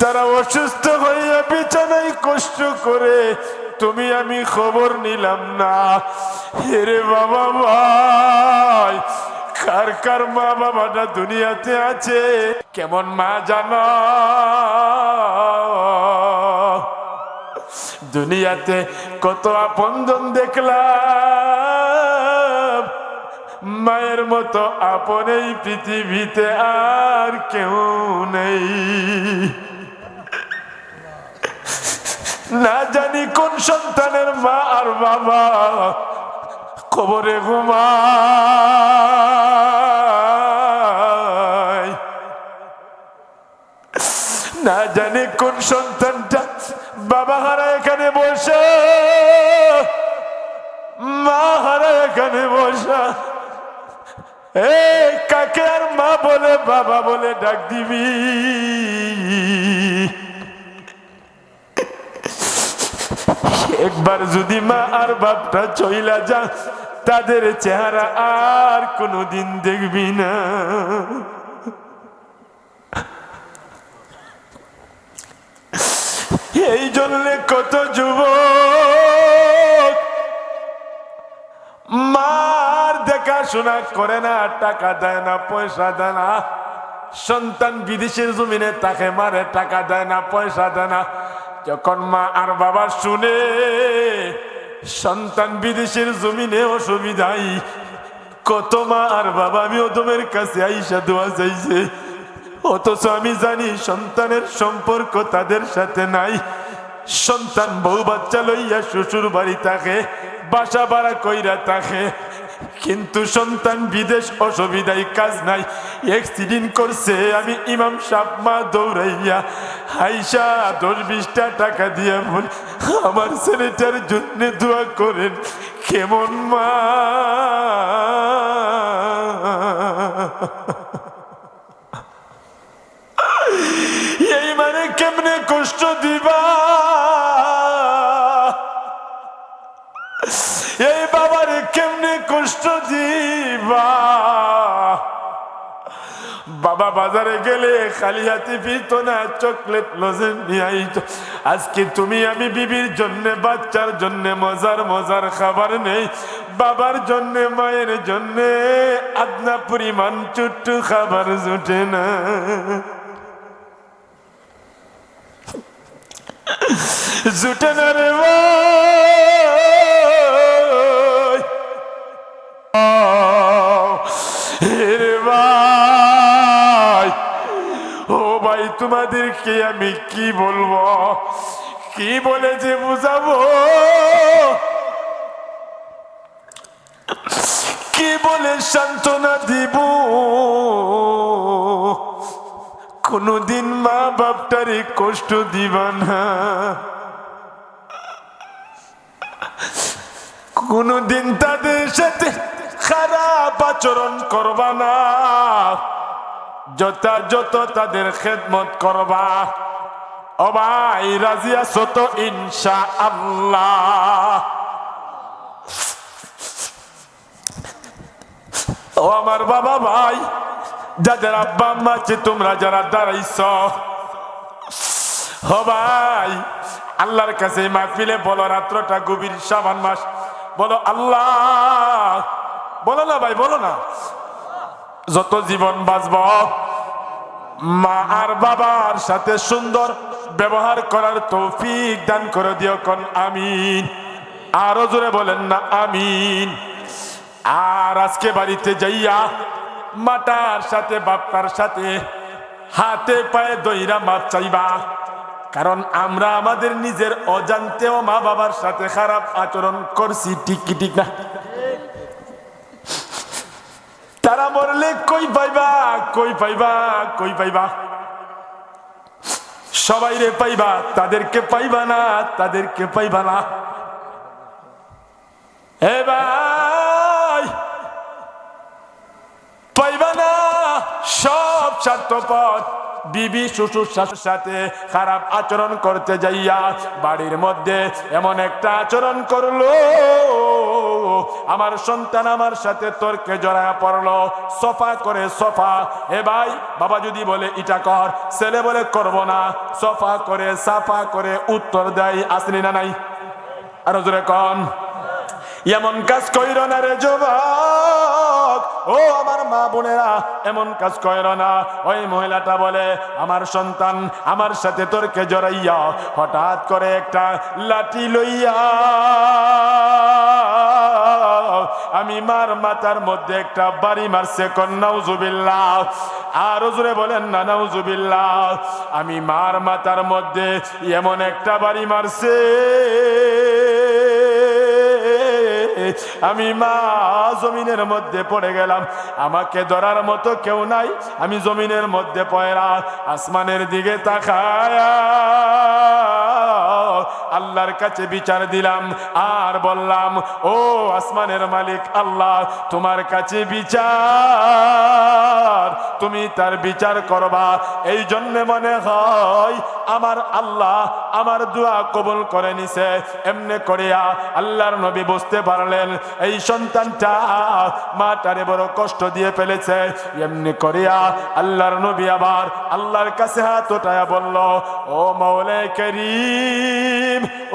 তারা অসুস্থ হইয়া বিছানায় কষ্ট করে, তুমি আমি খবর নিলাম না। হেরে বাবা ভাই, কার কার মা বাবাটা দুনিয়াতে আছে? কেমন মা জানো? দুনিয়াতে কত আপনজন দেখলাম। মায়ের মতো আপন এই পৃথিবীতে আর কেউ নেই। না জানি কোন সন্তানের মা আর বাবা কবরে ঘুমায়। না জানি কোন সন্তানটা বাবা হারা এখানে বসে, মা হারা এখানে বসা। কাকে আর মা বলে বাবা বলে ডাক দিবি? একবার যদি মা আর বাপটা চইলা যা তাদের চেহারা আর কোনোদিন দেখবি না। এই জন্য কত যুবক মার দেখাশোনা করে না, টাকা দেয় না, পয়সা দেয় না। সন্তান বিদেশের জমিনে তাকে মারে, টাকা দেয় না, পয়সা দেয় না। যখন মা আর বাবা শুনে সন্তান বিদেশের জমিনে অসুবিধাই কত মা আর বাবা আমি ওদমের কাছে আইসা দোয়া চাইছে। অথচ আমি জানি সন্তানের সম্পর্ক তাদের সাথে নাই। সন্তান বউ বাচ্চা লইয়া শ্বশুর বাড়ি থাকে, বাসা ভাড়া কইরা থাকে। কিন্তু সন্তান বিদেশ অসুবিধায় কাজ নাই। এক্সিডেন্ট করছে আমি ইমাম সাহ মা দৌড়াইয়া, হাইসা দশ বিশটা টাকা দিয়া বল আমার ছেলেটার জন্য দোয়া করেন। কেমন মা? এই মানে কেমনে কষ্ট দিবা কষ্ট দিবা। বাবা বাজারে গেলে খালি হাতে ফিরতো না, চকলেট লজেন নিয়ে আজকে তুমি আমি বিবির জন্য, বাচ্চার জন্য মজার মজার খাবার নেই। বাবার জন্য, মায়ের জন্য আদনা পরিমাণ চুট্টু খাবার জুটে না। জুটে না রে ভাই তোমাদেরকে আমি কি বলব? কি বলে যে বুঝাবো? কি বলে সান্ত্বনা দিব? কোনদিন মা বাপটারে কষ্ট দিবা না। কোনদিন তাদের সাথে খারাপ আচরণ করবা না। যথাযথ তাদের খেদমত করবা। ও ভাই, রাজি ইনশা আল্লাহ ও আমার বাবা ভাই, যাদের আব্বা আম্মা আছে, তোমরা যারা দাঁড়াইছ। ও ভাই, আল্লাহর কাছে মাহফিলে বলো, রাত্রটা গভীর সাবান মাস। বলো, আল্লাহ। বলো না ভাই, বলো না। যত জীবন বাঁচব, মা আর বাবার সাথে সুন্দর ব্যবহার করার তৌফিক দান করে দিও কোন, আমিন। আরও জোরে বলেন না, আমিন। আর আজকে বাড়িতে যাইয়া মাটার সাথে, বাপ্পার সাথে হাতে পায়ে দইরা মাপ চাইবা। কারণ আমরা আমাদের নিজের অজান্তেও মা বাবার সাথে খারাপ আচরণ করছি, ঠিক ঠিক না? তারা মরলে কই পাইবা কই পাইবা কই পাইবা? সবাই রে পাইবা, তাদেরকে পাইবা না, তাদেরকে পাইবা না। এ ভাই, পাইবা না, সব স্বার্থপর। বিবি, শ্বশুর, শাশুর সাথে খারাপ আচরণ করতে যাইয়া বাড়ির মধ্যে এমন একটা আচরণ করল। আমার সন্তান আমার সাথে তর্কে জড়ায় পড়ল, সফা করে সফা। এ ভাই, বাবা যদি বলে, এটা কর। ছেলে বলে, করব না। সফা করে, সাফা করে উত্তর দেয়, আসলি না নাই? আরও জোরে কন। এমন কাজ কইর না রে যুবক। ও আমার মা বোনেরা, এমন কাজ কইর না। ওই মহিলাটা বলে, আমার সন্তান আমার সাথে তোরকে জড়াইয়া হঠাৎ করে একটা লাঠি লইয়া আমি মার মাথার মধ্যে একটা বাড়ি মারছে কন্যাউজুবিল্লাহ আর জোরে বলেন না, নাউজুবিল্লাহ। আমি মার মাথার মধ্যে এমন একটা বাড়ি মারছে। আমি মা জমিনের মধ্যে পড়ে গেলাম। আমাকে ধরার মতো কেউ নাই, আমি জমিনের মধ্যে পয়রা আসমানের দিকে তাকায়া। আল্লাহর কাছে বিচার দিলাম, আর বললাম, ও আসমানের মালিক, আল্লাহ, তোমার কাছে বিচার। তুমি তার বিচার করবা। এই জন্য মনে হয়, আমার আল্লাহ আমার দোয়া কবুল করে নিছে। এমনি করিয়া আল্লাহর নবী বুঝতে পারলেন, এই সন্তানটা মাটারে বড় কষ্ট দিয়ে ফেলেছে। এমনি করিয়া আল্লাহর নবী আবার আল্লাহর কাছে হাত ওঠায়া বলল, ও মৌলে করিম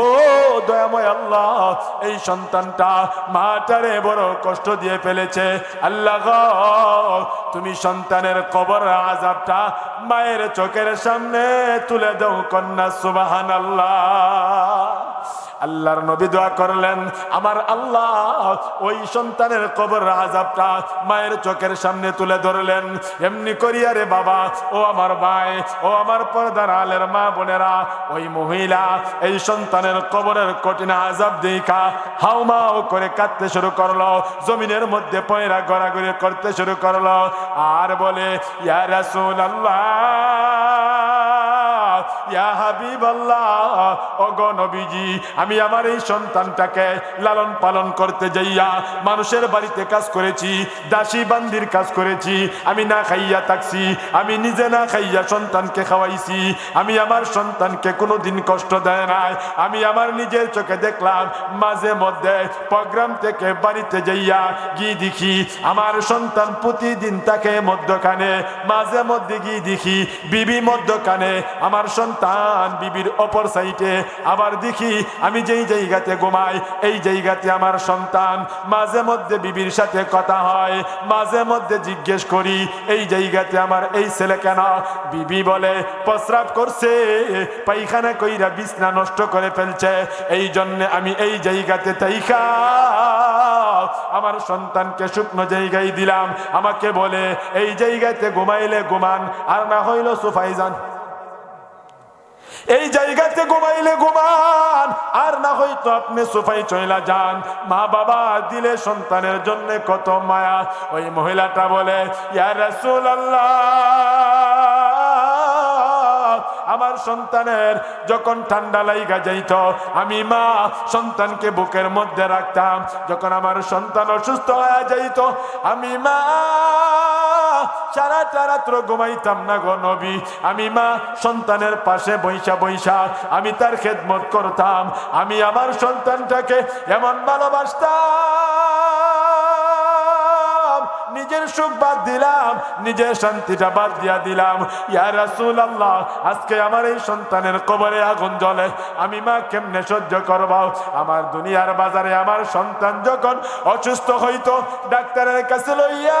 ও দয়াময় আল্লাহ, এই সন্তানটা মাটারে বড় কষ্ট দিয়ে ফেলেছে। আল্লাহ তুমি সন্তানের কবর আজাবটা মায়ের চোখের সামনে তুলে দাও কন্যা সুবাহান আল্লাহ আল্লাহর নবী দোয়া করলেন, আমার আল্লাহ ওই সন্তানের কবর আজাবটা মায়ের চোখের সামনে তুলে ধরলেন। এমনি করিয়া রে বাবা, ও আমার ভাই, ও আমার পর্দার আলের মা বোনেরা, ওই মহিলা এই সন্তানের কবরের কঠিন আজাব দেখা হাউমাও করে কাঁদতে শুরু করল, জমিনের মধ্যে পয়রা গড়াগড়ি করতে শুরু করল। আর বলে, ইয়া রাসূল আমি আমার এই সন্তানটাকে লালন পালন করতে যাইয়া মানুষের বাড়িতে কাজ করেছি, দাসী বান্দির কাজ করেছি, আমি না খাইয়া থাকছি, আমি নিজে না খাইয়া সন্তানকে খাওয়াইছি, আমি আমার সন্তানকে কোনোদিন কষ্ট দেয় নাই, আমি আমার নিজের চোখে দেখলাম, মাঝে মধ্যে প্রোগ্রাম থেকে বাড়িতে যাইয়া গিয়ে দেখি, আমার সন্তান প্রতিদিন তাকে মধ্যখানে, মাঝে মধ্যে গিয়ে দেখি, বিবি মধ্যখানে, আমার সন্তান বিবির অপর সাইডে। আবার দেখি, আমি যেই জায়গাতে ঘুমাই, এই জায়গাতে আমার সন্তান মাঝে মধ্যে বিবির সাথে কথা হয়, মাঝে মধ্যে জিজ্ঞেস করি, এই জায়গাতে আমার এই ছেলে কেন? বিবি বলে, প্রস্রাব করছে, পায়খানা কইরা বিছনা নষ্ট করে ফেলছে এই জন্য আমি এই জায়গাতে তাইখা, আমার সন্তানকে শুকনো জায়গায় দিলাম। আমাকে বলে, এই জায়গাতে ঘুমাইলে ঘুমান, আর না হইল সোফাই যান এই জায়গাতে ঘুমাইলে ঘুমান। আর না হয়তো আপনি সোফাই চইলা যান। মা বাবা দিলে সন্তানের জন্য কত মায়া। ওই মহিলাটা বলে, ইয়া রাসূলুল্লাহ, আমার সন্তানের যখন ঠান্ডা লাইগা যাইত, আমি মা সন্তানকে বুকের মধ্যে রাখতাম। যখন আমার সন্তান অসুস্থ হয়ে যাইত, আমি মা সারাটা রাত্র ঘুমাইতাম না গো নবী। আমি মা সন্তানের পাশে বৈশা বৈশা আমি তার খেদমত করতাম। আমি আমার সন্তানটাকে এমন ভালোবাসতাম। নিজের সুখ বাদ দিলাম, নিজের শান্তিটা বাদ দিয়া দিলাম। ইয়া রাসুল আল্লাহ আজকে আমার এই সন্তানের কবরে আগুন জ্বলে। আমি মা কেমনে সহ্য করব? আমার দুনিয়ার বাজারে আমার সন্তান যখন অসুস্থ হইতো, ডাক্তারের কাছে লইয়া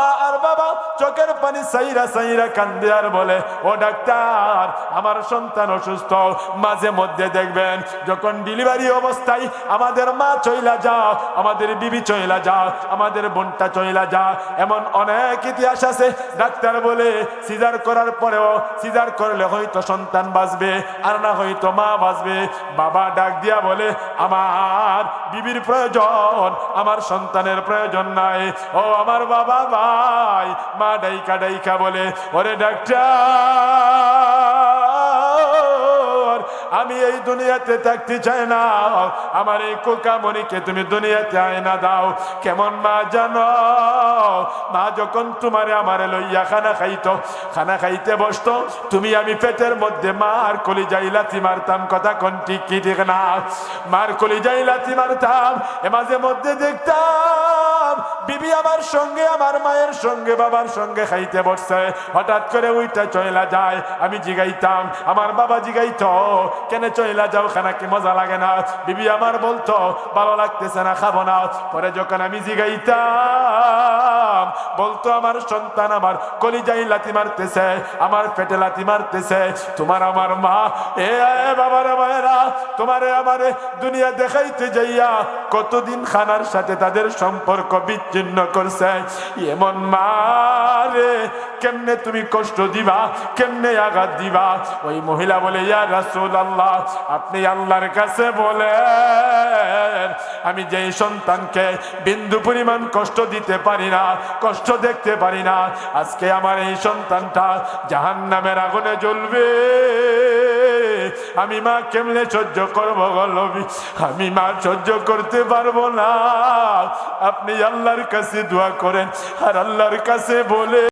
মা আর বাবা চোখের পানি সাইরা সাইরা কান্দে আর বলে, ও ডাক্তার, আমার সন্তান অসুস্থ। মাঝে মধ্যে দেখবেন, যখন ডেলিভারি অবস্থায় আমাদের মা চইলা যাও, আমাদের বিবি চইলা যাও, আমাদের বোনটা চইলা যা এমন অনেক ইতিহাস আছে। ডাক্তার বলে, সিজার করার পরেও, সিজার করলে হয়তো সন্তান বাঁচবে, আর না হয়তো মা বাঁচবে। বাবা ডাক দিয়া বলে, আমার বিবির প্রয়োজন, আমার সন্তানের প্রয়োজন নাই। ও আমার বাবা ভাই মা ডাইকা ডাইকা বলে ওরে ডাক্তার! আমি এই দুনিয়াতে থাকতে চাই না। আমার এই কোকামণিকে তুমি দুনিয়াতে আয়না দাও। কেমন মা জানো? মা যখন তোমারে আমারে লইয়া খানা খাইত, খানা খাইতে বসতো, তুমি আমি পেটের মধ্যে মার কলি যাই লাথি মারতাম। কথা কোন ঠিক কি ঠিক না? মার কলি যাই লাথি মারতাম, এ মাঝে মধ্যে দেখতাম, বিবি আমার সঙ্গে, আমার মায়ের সঙ্গে, বাবার সঙ্গে খাইতে বসছে। হঠাৎ করে ওইটা চয়লা যায়, আমি জিগাইতাম, আমার বাবা জিগাইতো কেন চয়লা যাও, খানা কি মজা লাগে না? বিবি আমার বলতো, ভালো লাগতেছে না, খাব না। পরে যখন আমি জিগাইতাম, বলতো, আমার সন্তান আমার কলিজাই লাথি মারতেছে, আমার পেটে লাথি মারতেছে। তোমার আমার মা, এ বাবার মায়েরা, তোমারে আমারে দুনিয়া দেখাইতে যাইয়া কতদিন খানার সাথে তাদের সম্পর্ক বিচ্ছিন্ন করছে। এমন মারে কেমনে তুমি কষ্ট দিবা, কেমনে আঘাত দিবা? ওই মহিলা বলে, ইয়া রাসূল আল্লাহ আপনি আল্লাহর কাছে বলেন, আমি যেই সন্তানকে বিন্দু পরিমাণ কষ্ট দিতে পারি না, কষ্ট দেখতে পারি না, আজকে আমার এই সন্তানটা জাহান নামের আগুনে জ্বলবে। আমি মা কেমনে সহ্য করব গলবি আমি মা সহ্য করতে পারব না। আপনি আল্লাহর কাছে দোয়া করেন, আর আল্লাহর কাছে বলে